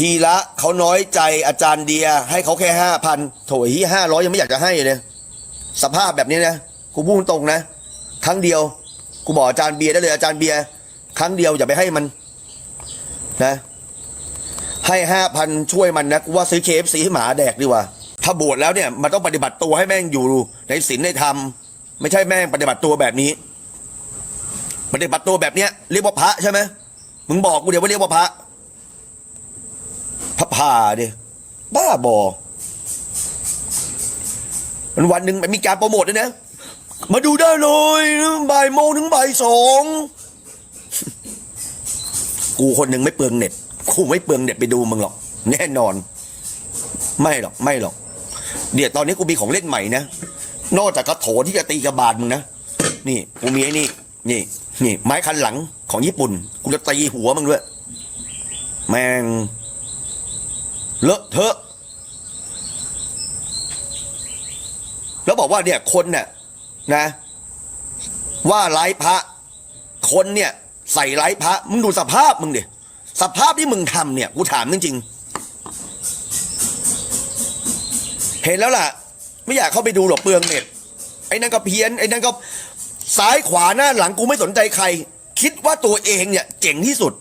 ทีละเขาน้อยใจอาจารย์เดีย ให้เขาแค่ห้าพันโถยห้าร้อยยังไม่อยากจะให้เลยสภาพแบบนี้นะกูพูดตรงนะ ครั้งเดียวกูบอกอาจารย์เบียร์ได้เลยอาจารย์เบียร์ครั้งเดียวอย่าไปให้มันนะให้ห้าพันช่วยมันนะกูว่าซื้อเคฟซีให้หมาแดกดีกว่า ถ้าบวชแล้วเนี่ยมันต้องปฏิบัติตัวให้แม่งอยู่ในศีลในธรรม ไม่ใช่แม่งปฏิบัติตัวแบบนี้ ปฏิบัติตัวแบบเนี้ยเรียกว่าพระใช่ไหมมึงบอกกูเดี๋ยวว่าเรียกว่าพระ พระผ่าดิบ้าบอมันวันหนึ่งมันมีการโปรโมทด้วยนะ มาดูได้เลยบ่ายโมงถึงบ่ายสองกูคนหนึ่งไม่เปลืองเน็ตกูไม่เปลืองเน็ตไปดูมึงหรอก แน่นอน ไม่หรอกไม่หรอก เดี๋ยวตอนนี้กูมีของเล่นใหม่นะนอกจากกระโถนที่จะตีกระบาดมึงนะนี่กูมีไอ้นี่ นี่ นี่ ไม้คันหลังของญี่ปุ่น กูจะตีหัวมึงด้วย แมง เลอะเทอะ แล้วบอกว่าเนี่ยคนเนี่ยนะ ว่าไร้พระ คนเนี่ย ใส่ไร้พระ มึงดูสภาพมึงดิสภาพที่มึงทำเนี่ยกูถามจริงๆเห็นแล้วล่ะ ไม่อยากเข้าไปดูหรอกเปลืองเน็ตไอ้นั่นก็เพี้ยนไอ้นั่นก็ซ้ายขวาหน้าหลังกูไม่สนใจใคร คิดว่าตัวเองเนี่ยเก่งที่สุด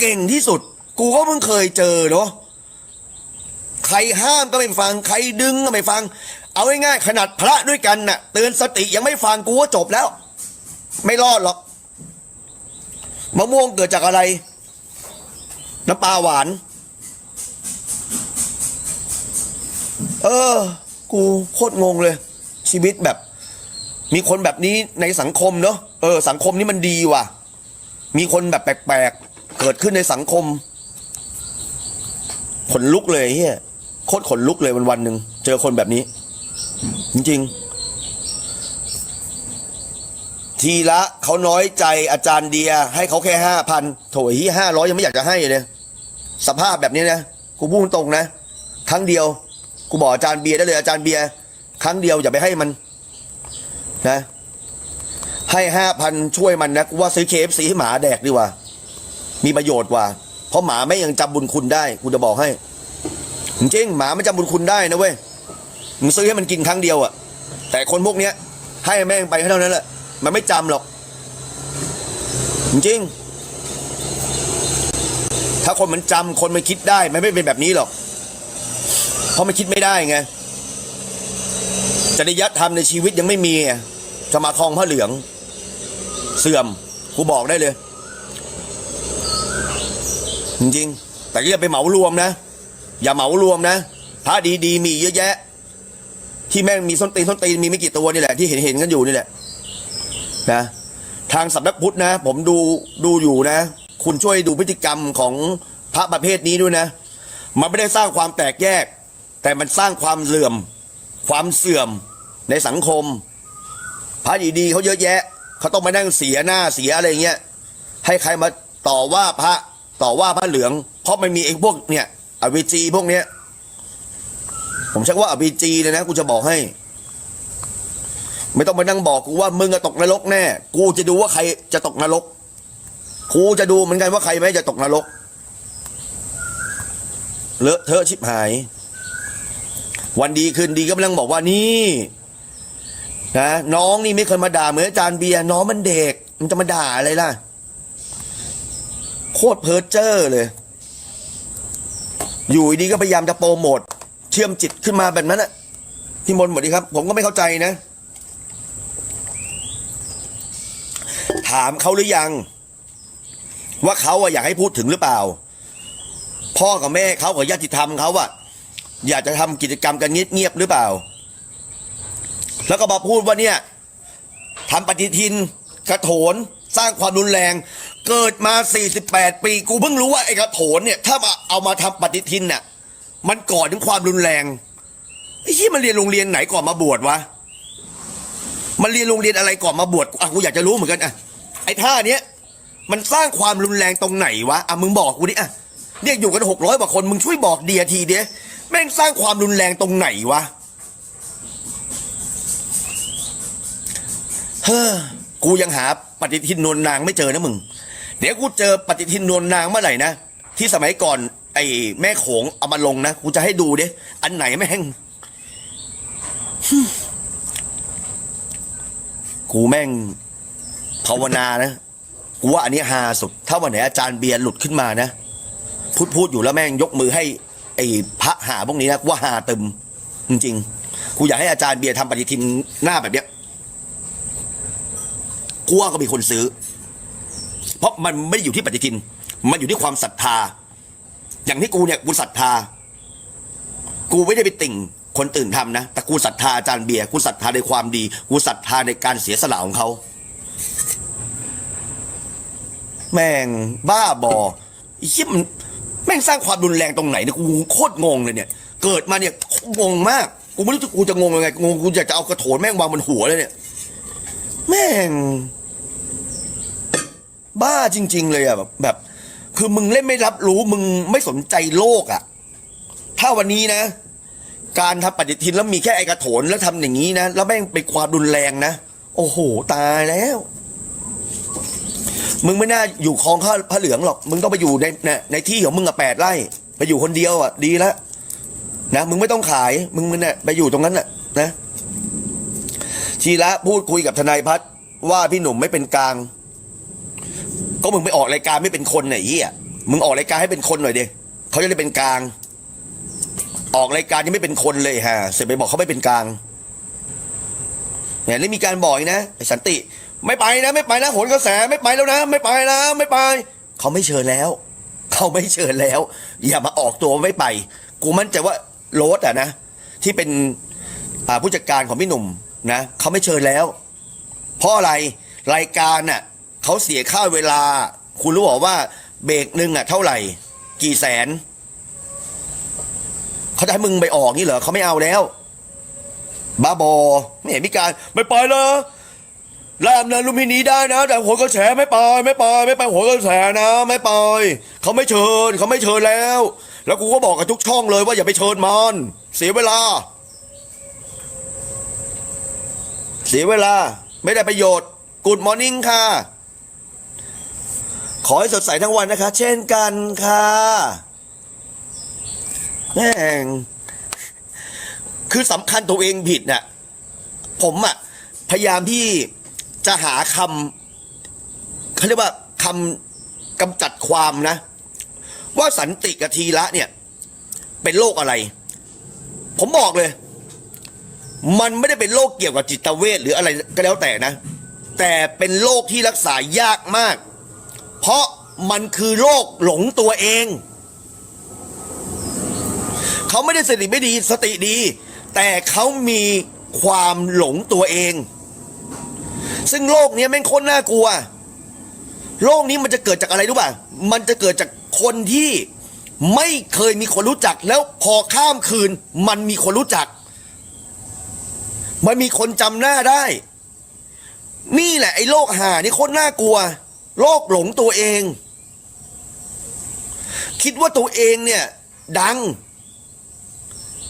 เก่งที่สุด กูก็เพิ่งเคยเจอเนาะ ใครห้ามก็ไม่ฟังใครดึงก็ไม่ฟัง เอาง่ายๆขนาดพระด้วยกันน่ะ เตือนสติยังไม่ฟังกูว่าจบแล้ว ไม่รอดหรอกมะม่วงเกิดจากอะไร น้ำปลาหวาน เออ กูโคตรงงเลย ชีวิตแบบ มีคนแบบนี้ในสังคมเนอะเออ สังคมนี้มันดีว่ะ มีคนแบบแปลกๆ เกิดขึ้นในสังคมขนลุกเลยเฮีย โคตรขนลุกเลยวันวันหนึ่งเจอคนแบบนี้ จริง ๆ ทีละเขาน้อยใจอาจารย์เดีย ให้เขาแค่ห้าพันโถยห้าร้อยยังไม่อยากจะให้เลยสภาพแบบนี้นะกูพูดตรงนะครั้งเดียวกูบอกอาจารย์เบียร์ได้เลยอาจารย์เบียร์ครั้งเดียวอย่าไปให้มันนะ ให้ห้าพันช่วยมันนะกูว่าซื้อเคฟซีให้หมาแดกดีกว่า มีประโยชน์กว่า เพราะหมาไม่ยังจำบุญคุณได้กูจะบอกให้ จริงหมามันจำบุญคุณได้นะเว้ยมึงซื้อให้มันกินครั้งเดียวอะแต่คนพวกเนี้ย ให้แม่งไปแค่เท่านั้นแหละมันไม่จำหรอก จริง ถ้าคนมันจำคนมันคิดได้มันไม่เป็นแบบนี้หรอก เพราะมันคิดไม่ได้ไงจริยธรรมในชีวิตยังไม่มีจะมาคลองพระเหลือง เสื่อมกูบอกได้เลย จริง แต่ก็อย่าไปเหมารวมนะ อย่าเหมารวมนะพระดีๆมีเยอะแยะ ที่แม่งมีส้นตีนส้นตีนมีไม่กี่ตัวนี่แหละ ที่เห็นเห็นกันอยู่นี่แหละนะทางสำนักพุทธนะ ผมดูดูอยู่นะ คุณช่วยดูพฤติกรรมของพระประเภทนี้ด้วยนะ มันไม่ได้สร้างความแตกแยก แต่มันสร้างความเสื่อม ความเสื่อมในสังคม พระดีๆเขาเยอะแยะเขาต้องมานั่งเสียหน้าเสียอะไรเงี้ยให้ใครมาต่อว่าพระต่อว่าพระเหลือง เพราะมันมีไอ้พวกเนี่ย อวิจีพวกเนี้ย ผมชักว่าอวิจีเลยนะกูจะบอกให้ ไม่ต้องมานั่งบอกกูว่ามึงจะตกนรกแน่ กูจะดูว่าใครจะตกนรก กูจะดูเหมือนกันว่าใครไม่จะตกนรก เลอะเทอะชิบหาย วันดีคืนดีก็กำลังบอกว่านี่นะน้องนี่ไม่เคยมาด่าเหมือนอาจารย์เบียร์น้องมันเด็ก มันจะมาด่าอะไรล่ะ โคตรเพ้อเจ้อเลย อยู่ดีก็พยายามจะโปรโมทเชื่อมจิตขึ้นมาแบบนั้นอะพี่มนต์หมดดีครับ ผมก็ไม่เข้าใจนะ ถามเขาหรือยัง ว่าเขาอะอยากให้พูดถึงหรือเปล่า พ่อกับแม่เขากับญาติธรรมเขาอะอยากจะทำกิจกรรมกันเงียบๆหรือเปล่า แล้วก็มาพูดว่าเนี่ยทำปฏิทินกระโถนสร้างความรุนแรง เกิดมา 48 ปี กูเพิ่งรู้ว่าไอ้กระโถนเนี่ย ถ้าเอามาทำปฏิทินเนี่ยมันก่อถึงความรุนแรงไอ้ที่มันเรียนโรงเรียนไหนก่อนมาบวชวะ มันเรียนโรงเรียนอะไรก่อนมาบวชอะกูอยากจะรู้เหมือนกันอะ ไอ้ท่าเนี้ยมันสร้างความรุนแรงตรงไหนวะ อะมึงบอกกูดิอะเนี่ยอยู่กันหกร้อยกว่าคน มึงช่วยบอกเดียทีเดียแม่งสร้างความรุนแรงตรงไหนวะ เฮ้อ กูยังหาปฏิทินนวลนางไม่เจอนะมึง เดี๋ยวกูเจอปฏิทินนวลนางเมื่อไหร่นะที่สมัยก่อนไอ้แม่โขงเอามาลงนะกูจะให้ดูเดิอันไหนแม่งกูแม่งภาวนานะกูว่าอันนี้ฮาสุด ถ้าวันไหนอาจารย์เบียร์หลุดขึ้นมานะพูดพูดอยู่แล้วแม่งยกมือให้ ไอ้พระหาพวกนี้นะกูว่าฮาตึมจริงๆกูอยากให้อาจารย์เบียร์ทำปฏิทินหน้าแบบเนี้ยกูว่าก็มีคนซื้อ เพราะมันไม่ได้อยู่ที่ปฏิทิน มันอยู่ที่ความศรัทธา อย่างที่กูเนี่ยกูศรัทธา กูไม่ได้ไปติ่งคนตื่นทำนะ แต่กูศรัทธาอาจารย์เบียร์ กูศรัทธาในความดี กูศรัทธาในการเสียสละของเขา แม่งบ้าบอไอ้เหี้ยมันแม่งสร้างความรุนแรงตรงไหนเนี่ยกูโคตรงงเลยเนี่ย เกิดมาเนี่ยงงมาก กูไม่รู้จะกูจะงงยังไง งงกูอยากจะเอากระโถนแม่งวางบนหัวเลยเนี่ย แม่ง บ้าจริง ๆ เลยอะแบบแบบ คือมึงเล่นไม่รับรู้มึงไม่สนใจโลกอะถ้าวันนี้นะ การทำปฏิทินแล้วมีแค่ไอกระโถนแล้วทำอย่างนี้นะ แล้วแม่งเป็นความรุนแรงนะ โอ้โห ตายแล้ว มึงไม่น่าอยู่คลองข้าพระเหลืองหรอก มึงต้องไปอยู่ในในในที่ของมึงอะแปดไร่ไปอยู่คนเดียวอะดีแล้วนะมึงไม่ต้องขาย มึงมันเนี่ยไปอยู่ตรงนั้นน่ะนะชีระพูดคุยกับทนายพัฒน์ว่าพี่หนุ่มไม่เป็นกลาง ก็มึงไปออกรายการไม่เป็นคนไหนเหี้ยมึงออกรายการให้เป็นคนหน่อยดิเขาจะได้เป็นกลาง ออกรายการยังไม่เป็นคนเลยฮะเสร็จไปบอกเขาไม่เป็นกลางเนี่ยนี่มีการบอกนะไอ้สันติ ไม่ไปนะ ไม่ไปนะโหนกระแสไม่ไปแล้วนะ ไม่ไปนะไม่ไปเขาไม่เชิญแล้วเขาไม่เชิญแล้ว อย่ามาออกตัวไม่ไป กูมั่นใจว่าโรสอะนะ ที่เป็นผู้จัดการของพี่หนุ่มนะเขาไม่เชิญแล้ว เพราะอะไรรายการน่ะ เขาเสียค่าเวลา คุณรู้บอกว่าเบรกหนึ่งอะเท่าไหร่ กี่แสน เขาจะให้มึงไปออกนี่เหรอเขาไม่เอาแล้วบ้าบอไม่เห็นมีการไม่ไปเลยแลมนะลุมพินีได้นะ แต่หัวกระแสไม่ไปไม่ไปไม่ไปหัวกระแสนะ ไม่ไปเขาไม่เชิญเขาไม่เชิญแล้ว แล้วกูก็บอกกับทุกช่องเลยว่าอย่าไปเชิญมันเสียเวลา เสียเวลา ไม่ได้ประโยชน์กูดมอร์นิ่งค่ะ ขอให้สดใสทั้งวันนะคะ เช่นกันค่ะแม่งคือสำคัญตัวเองผิดน่ะ ผมอะพยายามที่จะหาคำเขาเรียกว่าคำกำจัดความนะ ว่าสันติกับทีละเนี่ย เป็นโรคอะไร ผมบอกเลย มันไม่ได้เป็นโรคเกี่ยวกับจิตเวชหรืออะไรก็แล้วแต่นะ แต่เป็นโรคที่รักษายากมาก เพราะมันคือโรคหลงตัวเอง เขาไม่ได้สติไม่ดีสติดี แต่เขามีความหลงตัวเอง ซึ่งโรคนี้แม่งโคตรน่ากลัวโรคนี้มันจะเกิดจากอะไรรู้ป่ะ มันจะเกิดจากคนที่ไม่เคยมีคนรู้จัก แล้วพอข้ามคืน มันมีคนรู้จัก มันมีคนจำหน้าได้ นี่แหละไอ้โรคหานี่โคตรน่ากลัว โรคหลงตัวเอง คิดว่าตัวเองเนี่ย ดัง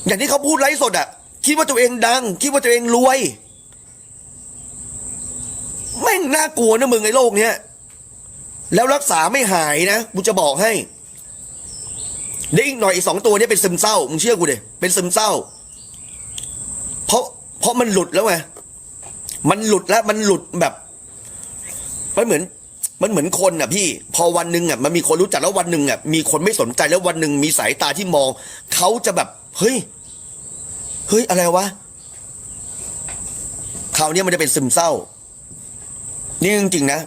อย่างที่เขาพูดไลฟ์สดอะคิดว่าตัวเองดัง คิดว่าตัวเองรวยแม่งน่ากลัวนะมึงไอ้โรคเนี้ยแล้วรักษาไม่หายนะกูจะบอกให้เดี๋ยวอีกหน่อยอีกสองตัวเนี้เป็นซึมเศร้ามึงเชื่อกูดิเป็นซึมเศร้า เพราะเพราะมันหลุดแล้วไงมันหลุดแล้วมันหลุดแบบมันเหมือน มันเหมือนคนอะพี่ พอวันหนึ่งอะมันมีคนรู้จักแล้ววันหนึ่งอะมีคนไม่สนใจแล้ววันหนึ่งมีสายตาที่มองเขาจะแบบเฮ้ยเฮ้ยอะไรวะคราวนี้มันจะเป็นซึมเศร้า นี่จริงๆนะ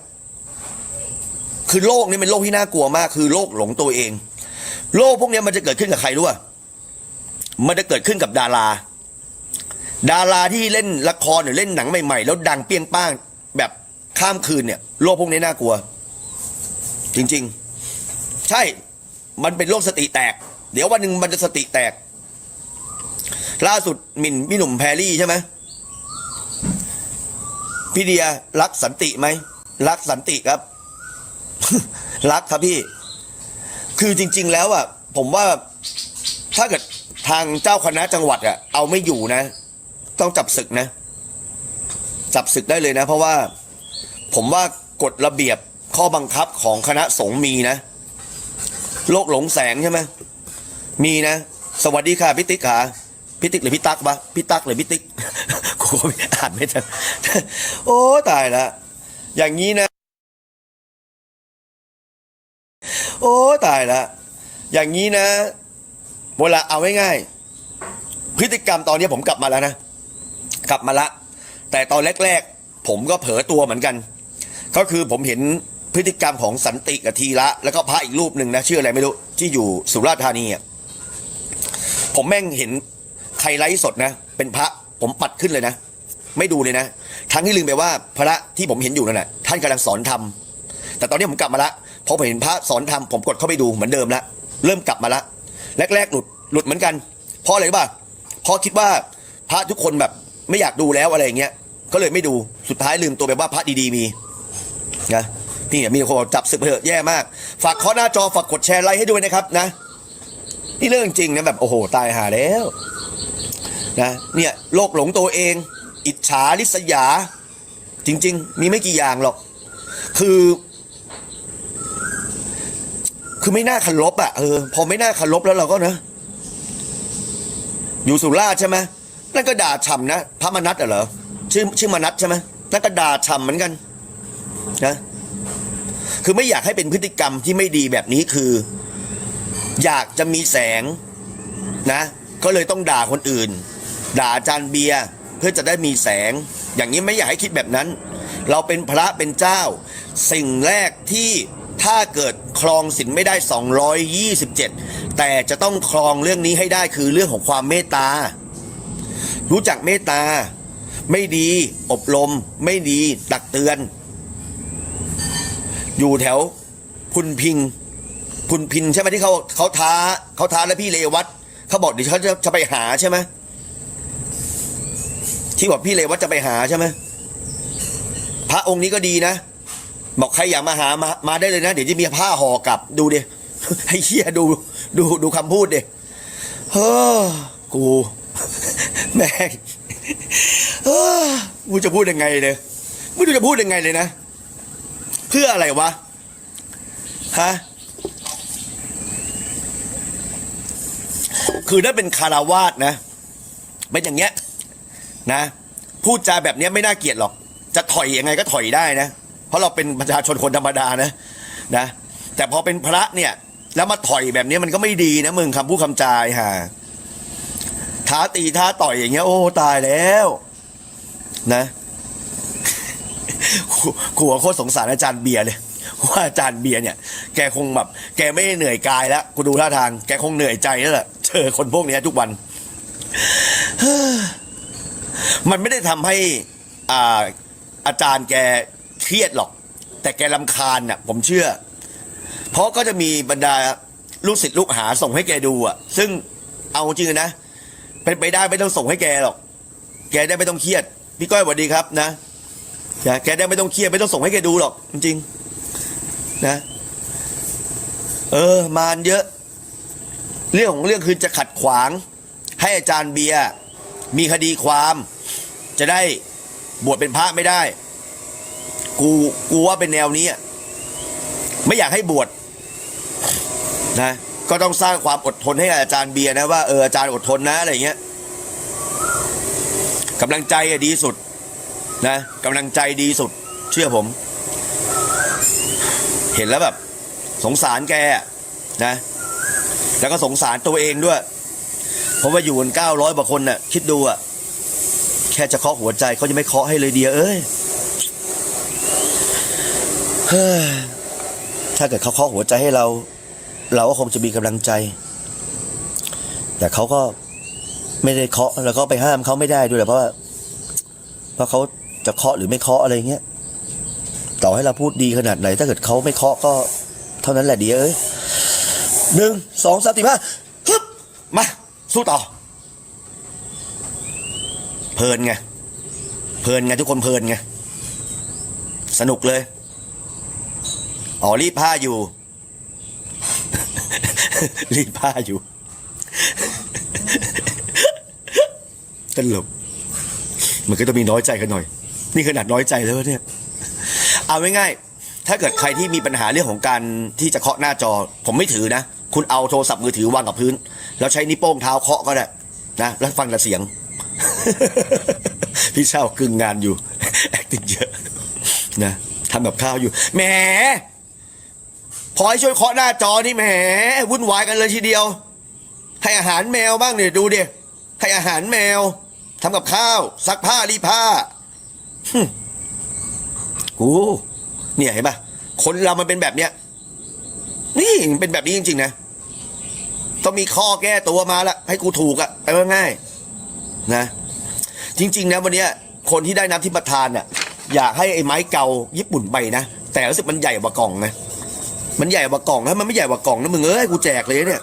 คือโรคนี้เป็นโรคที่น่ากลัวมาก คือโรคหลงตัวเองโรคพวกนี้มันจะเกิดขึ้นกับใครรู้ป่ะมันจะเกิดขึ้นกับดารา ดาราที่เล่นละครหรือเล่นหนังใหม่ ๆ แล้วดังเปรี้ยงป้างแบบ ข้ามคืนเนี่ยโรคพวกนี้น่ากลัว จริง ๆ ใช่มันเป็นโรคสติแตก เดี๋ยววันหนึ่งมันจะสติแตก ล่าสุดมินพี่หนุ่มแพรรี่ใช่ไหมพี่เดียรักสันติไหมรักสันติครับ รักครับพี่ คือจริง ๆ แล้วอะผมว่าถ้าเกิดทางเจ้าคณะจังหวัดอะเอาไม่อยู่นะ ต้องจับศึกนะ จับศึกได้เลยนะ เพราะว่า ผมว่ากฎระเบียบข้อบังคับของคณะสงฆ์มีนะ โลกหลงแสงใช่ไหมมีนะ สวัสดีค่ะพี่ติ๊กค่ะพี่ติ๊กหรือพี่ตั๊กปะพี่ตั๊กหรือพี่ติ๊กกูก็ไม่อ่านไม่ทันโอ้ตายละอย่างนี้นะ โอ้ตายละอย่างนี้นะเวลาเอาง่ายๆพฤติกรรมตอนนี้ผมกลับมาแล้วนะ กลับมาละ แต่ตอนแรก ๆ ผมก็เผลอตัวเหมือนกัน ก็คือผมเห็นพฤติกรรมของสันติกับทีละ แล้วก็พระอีกรูปหนึ่งนะชื่ออะไรไม่รู้ที่อยู่สุราษฎร์ธานีอะผมแม่งเห็นใครไลฟ์สดนะ เป็นพระผมปัดขึ้นเลยนะ ไม่ดูเลยนะ ทั้งที่ลืมไปว่าพระที่ผมเห็นอยู่นั่นแหละท่านกำลังสอนทำแต่ตอนนี้ผมกลับมาละพอผมเห็นพระสอนทำผมกดเข้าไปดูเหมือนเดิมละเริ่มกลับมาละแรกๆหลุดหลุดเหมือนกัน เพราะอะไรรู้ป่ะเพราะคิดว่าพระทุกคนแบบไม่อยากดูแล้วอะไรอย่างเงี้ยก็เลยไม่ดูสุดท้ายลืมตัวไปว่าพระดีๆมี นะพี่มีคนบอกจับศึกไปเถอะแย่มาก ฝากเคาะหน้าจอฝากกดแชร์ไลค์ให้ด้วยนะครับนะ นี่เรื่องจริงนะแบบโอ้โหตายหาแล้วนะเนี่ยโลกหลงตัวเอง อิจฉาริษยา จริง ๆ มีไม่กี่อย่างหรอก คือ คือไม่น่าเคารพอะเออพอไม่น่าเคารพแล้วเราก็นะ อยู่สุราใช่ไหมนั่นก็ด่าฉ่ำนะพระมนัตเหรอชื่อชื่อมนัตใช่ไหมนั่นก็ด่าฉ่ำเหมือนกัน นะคือไม่อยากให้เป็นพฤติกรรมที่ไม่ดีแบบนี้คือ อยากจะมีแสงนะ ก็เลยต้องด่าคนอื่น ด่าอาจารย์เบียร์เพื่อจะได้มีแสง อย่างนี้ไม่อยากให้คิดแบบนั้น เราเป็นพระเป็นเจ้า สิ่งแรกที่ถ้าเกิดครองศีลไม่ได้ 227 แต่จะต้องครองเรื่องนี้ให้ได้คือเรื่องของความเมตตา รู้จักเมตตา ไม่ดี อบรม ไม่ดี ตักเตือน อยู่แถวพุนพิงคุณพินใช่ไหมที่เขาเขาท้าเขาท้าแล้วพี่เลวัตเขาบอกเดี๋ยวเขาจะจะไปหาใช่ไหมที่บอกพี่เลวัตจะไปหาใช่ไหมพระองค์นี้ก็ดีนะ บอกใครอยากมาหามามาได้เลยนะ เดี๋ยวจะมีผ้าห่อกลับดูดิให้เฮียดูดูดูคำพูดดิเฮ้อกูแม่งเฮ้อกูจะพูดยังไงเลยไม่รู้จะพูดยังไงเลยนะ เพื่ออะไรวะ ฮะ คือถ้าเป็นคาราวาสนะ เป็นอย่างเงี้ย นะ พูดจาแบบเนี้ยไม่น่าเกลียดหรอก จะถอยยังไงก็ถอยได้นะ เพราะเราเป็นประชาชนคนธรรมดานะ นะ แต่พอเป็นพระเนี่ย แล้วมาถอยแบบนี้มันก็ไม่ดีนะมึงคำพูดคำจายฮะท้าตีท้าต่อยอย่างเงี้ย โอ้ตายแล้ว นะ ขู่โคตรสงสารอาจารย์เบียร์เลยว่าอาจารย์เบียร์เนี่ย แกคงแบบแกไม่ได้เหนื่อยกายแล้วกูดูท่าทาง แกคงเหนื่อยใจแล้วแหละเจอคนพวกนี้ทุกวัน มันไม่ได้ทำให้อ่าอาจารย์แกเครียดหรอก แต่แกลำคาญน่ะ ผมเชื่อ เพราะก็จะมีบรรดาลูกศิษย์ลูกหาส่งให้แกดูอะ ซึ่งเอาจริงนะเป็นไปได้ไม่ต้องส่งให้แกหรอก แกได้ไม่ต้องเครียด พี่ก้อยสวัสดีครับนะ อย่าแกได้ไม่ต้องเครียดไม่ต้องส่งให้แกดูหรอก จริงๆนะ เออ มารเยอะ เรื่องของเรื่องคือจะขัดขวาง ให้อาจารย์เบียร์มีคดีความ จะได้บวชเป็นพระไม่ได้ กูกูว่าเป็นแนวนี้ไม่อยากให้บวชนะก็ต้องสร้างความอดทนให้อาจารย์เบียร์นะว่าเอออาจารย์อดทนนะอะไรเงี้ยกำลังใจอะดีสุด นะกำลังใจดีสุด เชื่อผม เห็นแล้วแบบ สงสารแกนะ แล้วก็สงสารตัวเองด้วย เพราะว่าอยู่กันเก้าร้อยกว่าคนน่ะ คิดดูอะ แค่จะเคาะหัวใจเขาจะไม่เคาะให้เลยเดียเอ้ยเฮ้ยถ้าเกิดเขาเคาะหัวใจให้เรา เราก็คงจะมีกำลังใจ แต่เขาก็ไม่ได้เคาะแล้วก็ไปห้ามเขาไม่ได้ด้วยแหละเพราะว่าเพราะเขา จะเคาะหรือไม่เคาะอะไรเงี้ยต่อให้เราพูดดีขนาดไหน ถ้าเกิดเขาไม่เคาะก็เท่านั้นแหละดีเอ้ยหนึ่งสองสามสี่ห้าฮึบมาสู้ต่อ เพลินไงเพลินไงทุกคนเพลินไงสนุกเลยอ๋อรีดผ้าอยู่ รีดผ้าอยู่ตลกมันก็ต้องมีน้อยใจกันหน่อย นี่ขนาดน้อยใจแล้วเนี่ย เอาง่ายๆ ถ้าเกิดใครที่มีปัญหาเรื่องของการที่จะเคาะหน้าจอ ผมไม่ถือนะ คุณเอาโทรศัพท์มือถือวางกับพื้น แล้วใช้นิ้วโป้งเท้าเคาะก็ได้นะ แล้วฟังแต่เสียง พี่เช่ากึ่งงานอยู่ แอคติ้งเยอะนะทำกับข้าวอยู่ แหม พอให้ช่วยเคาะหน้าจอนี่แหม วุ่นวายกันเลยทีเดียว ให้อาหารแมวบ้างเนี่ยดูดิ ให้อาหารแมวทำกับข้าว ซักผ้ารีผ้า กูเนี่ยเห็นปะคนเรามันเป็นแบบเนี้ย นี่เป็นแบบนี้จริงๆนะต้องมีข้อแก้ตัวมาละให้กูถูกอะไปง่ายนะ จริง ๆ นะวันนี้คนที่ได้น้ำที่ประทานน่ะอยากให้ไอ้ไม้เก่าญี่ปุ่นไปนะแต่รู้สึกมันใหญ่กว่ากล่องนะมันใหญ่กว่ากล่องถ้ามันไม่ใหญ่กว่ากล่องนะมึงเอ้ยกูแจกเลยเนี่ย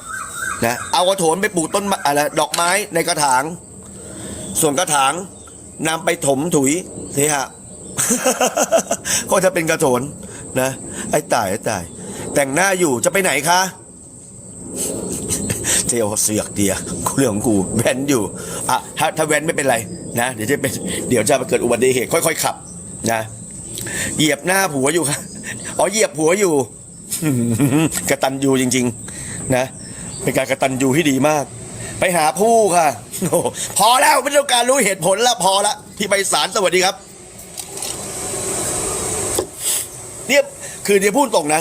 นะเอากระโถนไปปลูกต้นอะไรดอกไม้ในกระถาง ส่วนกระถางนำไปถมถุย เทหะก็จะเป็นกระโถนนะ ไอ้ตายไอ้ตาย แต่งหน้าอยู่จะไปไหนคะเจลเสือกเดียกูเรื่องของกูแว้นอยู่อะถ้าถ้าแว้นไม่เป็นไรนะเดี๋ยวจะเป็นเดี๋ยวจะเกิดอุบัติเหตุค่อย ๆ ขับ นะเหยียบหน้าผัวอยู่ค่ะอ๋อเหยียบผัวอยู่กระตันยูจริง ๆ นะเป็นการกระตันยูที่ดีมาก ไปหาผู้ค่ะพอแล้วไม่ต้องการรู้เหตุผลล้วพอละพี่ไปสารสวัสดีครับ เนี่ยคือเดียพูดตรงนะ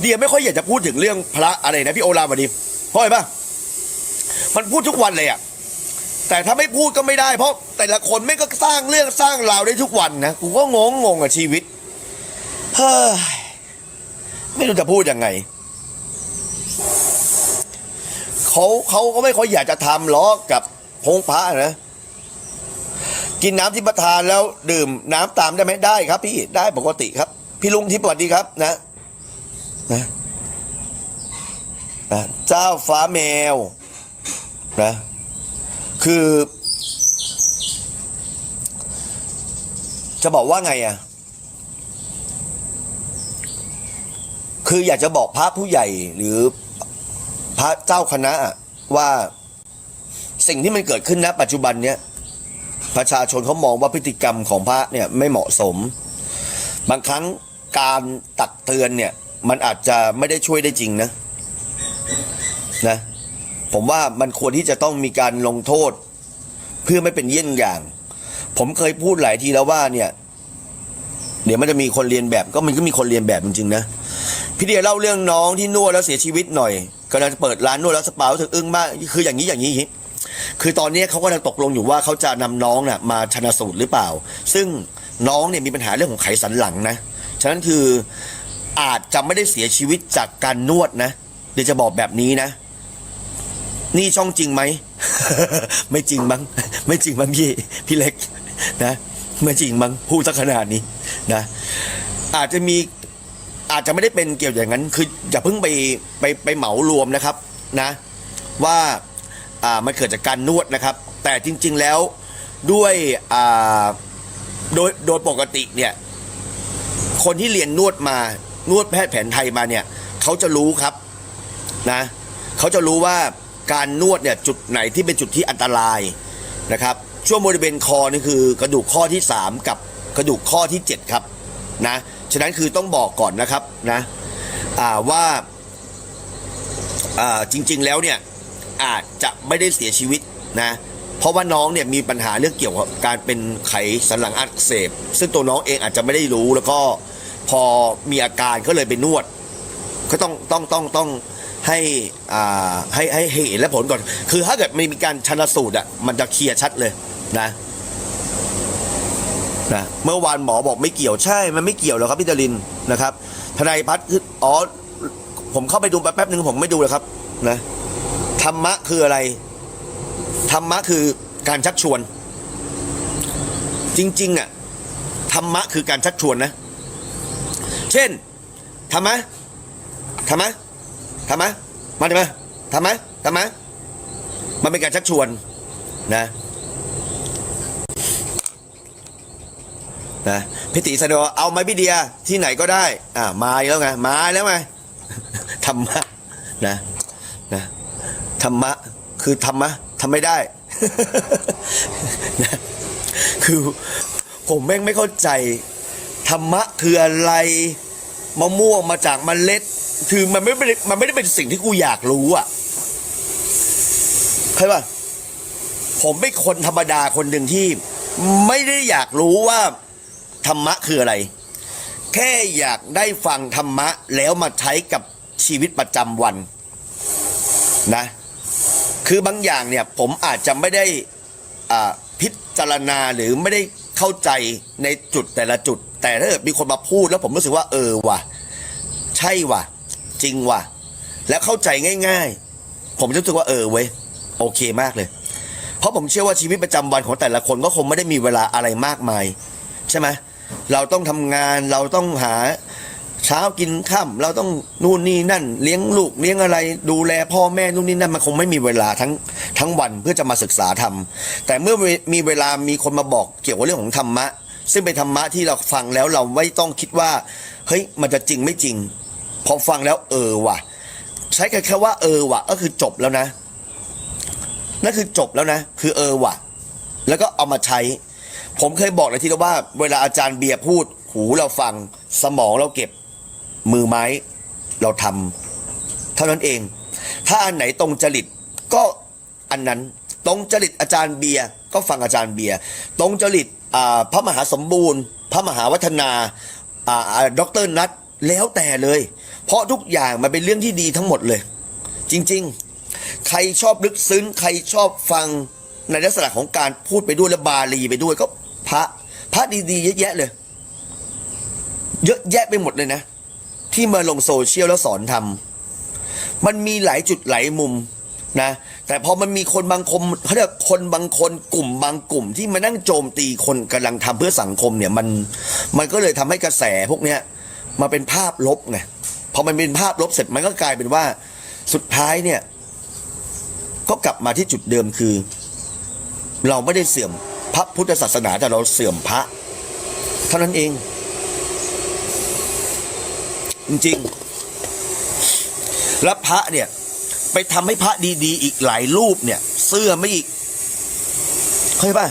เดียไม่ค่อยอยากจะพูดถึงเรื่องพระอะไรนะพี่โอลาวันนี้เพราะอะไรปะมันพูดทุกวันเลยอะแต่ถ้าไม่พูดก็ไม่ได้ เพราะแต่ละคนไม่ก็สร้างเรื่องสร้างราวได้ทุกวันนะกูก็งงงงกับชีวิตเฮ้ยไม่รู้จะพูดยังไงเขาเขาก็ไม่ค่อยอยากจะทำล้อกับพงพระนะกินน้ำที่ประทานแล้วดื่มน้ำตามได้ไหมได้ครับพี่ได้ปกติครับ พี่ลุงที่ปวัสดีครับนะนะนะเจ้าฟ้าแมวนะคือ จะบอกว่าไงอะคืออยากจะบอกพระผู้ใหญ่หรือพระเจ้าคณะอะว่าสิ่งที่มันเกิดขึ้นณปัจจุบันเนี้ยประชาชนเขามองว่าพฤติกรรมของพระเนี่ยไม่เหมาะสม บางครั้ง การตักเตือนเนี่ย มันอาจจะไม่ได้ช่วยได้จริงนะนะผมว่ามันควรที่จะต้องมีการลงโทษ เพื่อไม่เป็นเยี่ยงอย่าง ผมเคยพูดหลายทีแล้วว่าเนี่ย เดี๋ยวมันจะมีคนเรียนแบบก็มันก็มีคนเรียนแบบจริงๆนะพี่เดียเล่าเรื่องน้องที่นวดแล้วเสียชีวิตหน่อยกำลังจะเปิดร้านนวดแล้วสปารู้สึกอึ้งมากคืออย่างนี้อย่างนี้คือตอนนี้เขากำลังตกลงอยู่ว่าเขาจะนำน้องน่ะมาชนะสูตรหรือเปล่า ซึ่งน้องเนี่ยมีปัญหาเรื่องของไขสันหลังนะ ฉะนั้นคืออาจจะไม่ได้เสียชีวิตจากการนวดนะ เดี๋ยวจะบอกแบบนี้นะ นี่ช่องจริงไหม ไม่จริงมั้งไม่จริงมั้งพี่พี่เล็กนะไม่จริงมั้งพูดสักขนาดนี้นะ อาจจะมีอาจจะไม่ได้เป็นเกี่ยวอย่างนั้น คืออย่าเพิ่งไปไปไปเหมารวมนะครับนะว่าอ่ามันเกิดจากการนวดนะครับ แต่จริง ๆแล้วด้วยอ่าโดยโดยปกติเนี่ย คนที่เรียนนวดมานวดแพทย์แผนไทยมาเนี่ยเขาจะรู้ครับนะเขาจะรู้ว่าการนวดเนี่ยจุดไหนที่เป็นจุดที่อันตรายนะครับช่วงบริเวณคอนี่คือกระดูกข้อที่ 3 กับกระดูกข้อที่ 7 ครับนะฉะนั้นคือต้องบอกก่อนนะครับนะว่าจริงๆแล้วเนี่ยอาจจะไม่ได้เสียชีวิตนะเพราะว่าน้องเนี่ยมีปัญหาเรื่องเกี่ยวกับการเป็นไขสันหลังอักเสบ ซึ่งตัวน้องเองอาจจะไม่ได้รู้แล้วก็ พอมีอาการก็เลยไปนวด ก็ต้องต้องต้องต้องให้อ่าให้ให้ให้เห็นและผลก่อน คือถ้าเกิดไม่มีการชันสูตรอะมันจะเคลียร์ชัดเลยนะนะเมื่อวานหมอบอกไม่เกี่ยวใช่ มันไม่เกี่ยวหรอกครับพี่ดารินนะครับ ทนายพัฒน์คืออ๋อผมเข้าไปดูแป๊บหนึ่งผมไม่ดูเลยครับนะธรรมะคืออะไรธรรมะคือการชักชวน จริง ๆอะธรรมะคือการชักชวนนะ เช่นทำไหมทำไหมทำไหมมาดิมาทำไหมทำไหมมันเป็นการชักชวนนะนะพิติสะดวเอาไหมพี่เดียที่ไหนก็ได้อ่ามาแล้วไงมาแล้วไงธรรมะนะนะธรรมะคือธรรมะทำไม่ได้นะคือผมแม่งไม่เข้าใจ ธรรมะคืออะไร มะม่วงมาจากมเมล็ด คือมันไม่ได้มันไม่ได้เป็นสิ่งที่กูอยากรู้อะเข้าใจป่ะผมเป็นคนธรรมดาคนหนึ่งที่ ไม่ได้อยากรู้ว่าธรรมะคืออะไร แค่อยากได้ฟังธรรมะแล้วมาใช้กับชีวิตประจำวันนะ คือบางอย่างเนี่ยผมอาจจะไม่ได้พิจารณาหรือไม่ได้เข้าใจในจุดแต่ละจุด แต่ถ้าเกิดมีคนมาพูดแล้วผมรู้สึกว่าเออว่ะ ใช่ว่ะ จริงว่ะ แล้วเข้าใจง่าย ๆ ผมจะรู้สึกว่าเออเว้ยโอเคมากเลย เพราะผมเชื่อว่าชีวิตประจำวันของแต่ละคนก็คงไม่ได้มีเวลาอะไรมากมาย ใช่ไหมเราต้องทำงานเราต้องหาเช้ากินค่ำเราต้องนู่นนี่นั่น เลี้ยงลูกเลี้ยงอะไร ดูแลพ่อแม่นู่นนี่นั่นมันคงไม่มีเวลาทั้งทั้งวันเพื่อจะมาศึกษาธรรมแต่เมื่อมีเวลามีคนมาบอกเกี่ยวกับเรื่องของธรรมะ ซึ่งเป็นธรรมะที่เราฟังแล้วเราไม่ต้องคิดว่า เฮ้ยมันจะจริงไม่จริง พอฟังแล้วเออว่ะ ใช้แค่ว่าเออว่ะ ก็คือจบแล้วนะนั่นคือจบแล้วนะ คือเออว่ะ แล้วก็เอามาใช้ ผมเคยบอกเลยทีละว่า เวลาอาจารย์เบียร์พูด หูเราฟังสมองเราเก็บ มือไม้ เราทำเท่านั้นเอง ถ้าอันไหนตรงจริตก็อันนั้น ตรงจริตอาจารย์เบียร์ก็ฟังอาจารย์เบียร์ตรงจริต พระมหาสมบูรณ์ พระมหาวัฒนาอ่าอ่าดอกเตอร์นัทแล้วแต่เลย เพราะทุกอย่างมันเป็นเรื่องที่ดีทั้งหมดเลย จริงๆ ใครชอบลึกซึ้ง ใครชอบฟังในลักษณะของการพูดไปด้วยและบาลีไปด้วยก็พระพระดีๆเยอะแยะเลย เยอะแยะไปหมดเลยนะ ที่มาลงโซเชียลแล้วสอนทำมันมีหลายจุดหลายมุม นะแต่พอมันมีคนบางคนเขาเรียกคนบางคนกลุ่มบางกลุ่ม ที่มานั่งโจมตีคนกำลังทำเพื่อสังคมเนี่ยมันมันก็เลยทำให้กระแสพวกเนี้ยมาเป็นภาพลบไงพอมันเป็นภาพลบเสร็จมันก็กลายเป็นว่าสุดท้ายเนี่ย ก็กลับมาที่จุดเดิมคือ เราไม่ได้เสื่อมพระพุทธศาสนาแต่เราเสื่อมพระ เท่านั้นเอง จริงๆแล้วพระเนี่ย ไปทำให้พระดีๆ อีกหลายรูปเนี่ย เสื้อไม่อีกเข้าใจป่ะ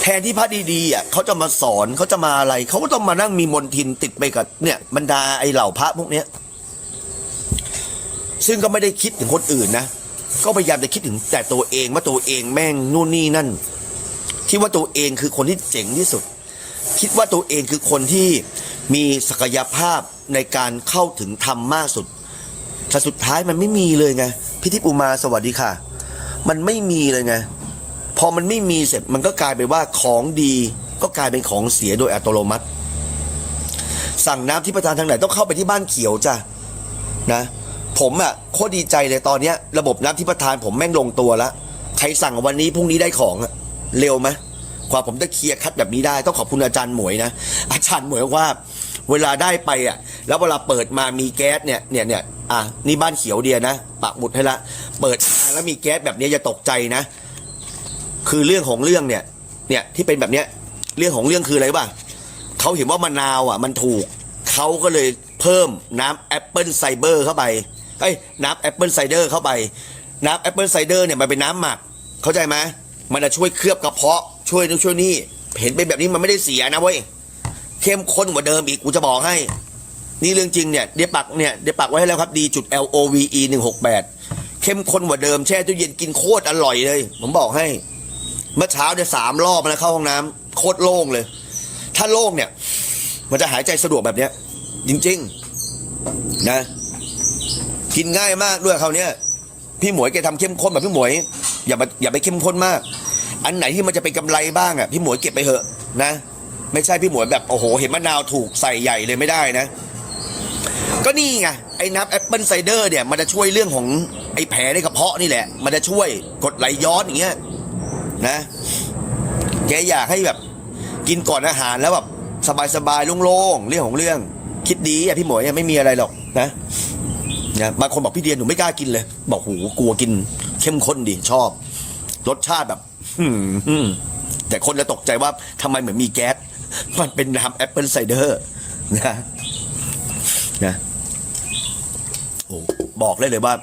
แทนที่พระดีๆอะเขาจะมาสอนเขาจะมาอะไรเขาก็ต้องมานั่งมีมนทินติดไปกับเนี่ยบรรดาไอเหล่าพระพวกเนี้ย ซึ่งก็ไม่ได้คิดถึงคนอื่นนะก็พยายามจะคิดถึงแต่ตัวเองว่าตัวเองแม่งนู่นนี่นั่น คิดว่าตัวเองคือคนที่เจ๋งที่สุด คิดว่าตัวเองคือคนที่มีศักยภาพในการเข้าถึงธรรมมากสุด แต่สุดท้ายมันไม่มีเลยไงพิธิปุมาสวัสดีค่ะ มันไม่มีเลยไงพอมันไม่มีเสร็จมันก็กลายเป็นว่าของดีก็กลายเป็นของเสียโดยอัตโนมัติ สั่งน้ำที่ประทานทางไหนต้องเข้าไปที่บ้านเขียวจ้ะนะผมอะโคตรดีใจเลยตอนเนี้ยระบบน้ำที่ประทานผมแม่งลงตัวแล้วใครสั่งวันนี้พรุ่งนี้ได้ของอะเร็วไหมกว่าผมจะเคลียร์คัดแบบนี้ได้ ต้องขอบคุณอาจารย์หมวยนะอาจารย์หมวยว่า เวลาได้ไปอะ แล้วเวลาเปิดมามีแก๊สเนี่ยเนี่ยเนี่ยอะนี่บ้านเขียวเดียนะปักหมุดให้ละเปิดมาแล้วมีแก๊สแบบนี้อย่าตกใจนะ คือเรื่องของเรื่องเนี่ยเนี่ยที่เป็นแบบเนี้ยเรื่องของเรื่องคืออะไรบ้างเขาเห็นว่ามะนาวอะมันถูกเขาก็เลยเพิ่มน้ำแอปเปิลไซเบอร์เข้าไปเอ้ยน้ำแอปเปิลไซเดอร์เข้าไป น้ำแอปเปิลไซเดอร์เนี่ยมันเป็นน้ำหมัก เข้าใจไหมมันจะช่วยเคลือบกระเพาะช่วยนู่นช่วยนี่ เห็นเป็นแบบนี้มันไม่ได้เสียนะเว้ยเข้มข้นกว่าเดิมอีกกูจะบอกให้ นี่เรื่องจริงเนี่ยเดี๋ยวปักเนี่ยเดี๋ยวปักไว้ให้แล้วครับดีจุด L O V E หนึ่งหกแปดเข้มข้นกว่าเดิมแช่ตู้เย็นกินโคตรอร่อยเลย ผมบอกให้ เมื่อเช้าเนี่ยสามรอบมาแล้วเข้าห้องน้ำโคตรโล่งเลย ถ้าโล่งเนี่ย มันจะหายใจสะดวกแบบเนี้ย จริง ๆ นะ กินง่ายมากด้วยคราวเนี้ยพี่หมวยแกทำเข้มข้นแบบพี่หมวยอย่ามาอย่าไปเข้มข้นมาก อันไหนที่มันจะเป็นกำไรบ้างอะพี่หมวยเก็บไปเถอะนะ ไม่ใช่พี่หมวยแบบโอ้โห เห็นมะนาวถูกใส่ใหญ่เลยไม่ได้นะ ก็นี่ไงไอ้น้ำแอปเปิลไซเดอร์เนี่ยมันจะช่วยเรื่องของไอ้แผลในกระเพาะนี่แหละ มันจะช่วยกดไหลย้อนอย่างเงี้ยนะแกอยากให้แบบกินก่อนอาหารแล้วแบบสบายๆโล่งๆเรื่องของเรื่อง คิดดีอะพี่หมวยไม่มีอะไรหรอกนะนะบางคนบอกพี่เดียนหนูไม่กล้ากินเลย บอกหูกลัวกินเข้มข้นดีชอบ รสชาติแบบหืมแต่คนจะตกใจว่าทำไมเหมือนมีแก๊ส มันเป็นน้ำแอปเปิลไซเดอร์นะนะ บอกเลยเลยว่า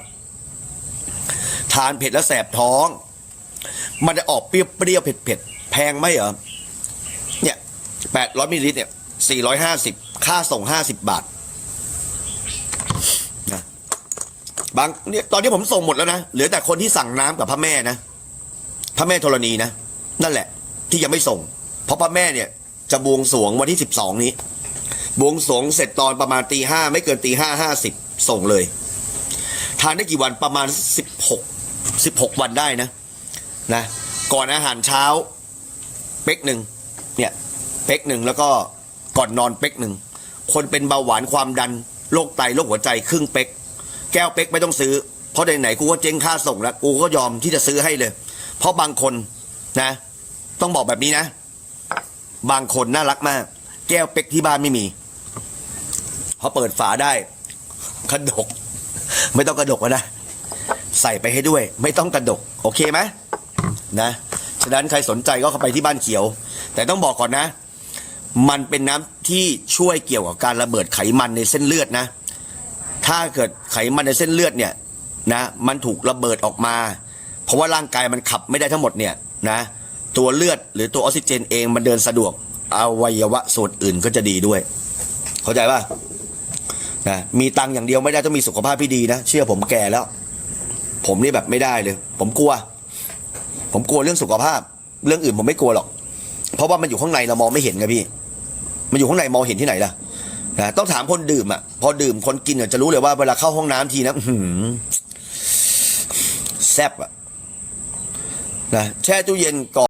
ทานเผ็ดแล้วแสบท้อง มันจะออกเปรี้ยวๆเผ็ดๆแพงไหมเหรอเนี่ยแปดร้อยมิลลิลิตรเนี่ยสี่ร้อยห้าสิบค่าส่งห้าสิบบาทนะบางเนี่ยตอนนี้ผมส่งหมดแล้วนะเหลือแต่คนที่สั่งน้ำกับพระแม่นะพระแม่ธรณีนะนั่นแหละ ที่ยังไม่ส่ง เพราะพระแม่เนี่ย จะบวงสวงวันที่สิบสองนี้บวงสวงเสร็จตอนประมาณตีห้าไม่เกินตีห้าห้าสิบส่งเลย ทานได้กี่วันประมาณสิบหกสิบหกวันได้นะนะ ก่อนอาหารเช้าเป๊กหนึ่งเนี่ยเป๊กหนึ่งแล้วก็ก่อนนอนเป๊กหนึ่งคนเป็นเบาหวานความดันโรคไตโรคหัวใจครึ่งเป๊ก แก้วเป๊กไม่ต้องซื้อ เพราะไหนๆกูก็เจ๊งค่าส่งแล้วกูก็ยอมที่จะซื้อให้เลย เพราะบางคนนะ ต้องบอกแบบนี้นะ บางคนน่ารักมาก แก้วเป๊กที่บ้านไม่มีพอเปิดฝาได้กระดก ไม่ต้องกระดกก็ได้ใส่ไปให้ด้วย ไม่ต้องกระดก โอเคไหมนะฉะนั้นใครสนใจก็เข้าไปที่บ้านเขียว แต่ต้องบอกก่อนนะ มันเป็นน้ำที่ช่วยเกี่ยวกับการระเบิดไขมันในเส้นเลือดนะ ถ้าเกิดไขมันในเส้นเลือดเนี่ยนะ มันถูกระเบิดออกมา เพราะว่าร่างกายมันขับไม่ได้ทั้งหมดเนี่ยนะตัวเลือดหรือตัวออกซิเจนเองมันเดินสะดวกอวัยวะส่วนอื่นก็จะดีด้วย เข้าใจป่ะ นะมีตังค์อย่างเดียวไม่ได้ต้องมีสุขภาพที่ดีนะ เชื่อผมแก่แล้ว ผมนี่แบบไม่ได้เลย ผมกลัว ผมกลัวเรื่องสุขภาพ เรื่องอื่นผมไม่กลัวหรอก เพราะว่ามันอยู่ข้างในเรามองไม่เห็นไงพี่ มันอยู่ข้างในมองเห็นที่ไหนล่ะนะต้องถามคนดื่มอะ พอดื่มคนกินจะรู้เลยว่าเวลาเข้าห้องน้ำทีนะหือแซ่บอะนะแช่ตู้เย็นก่อน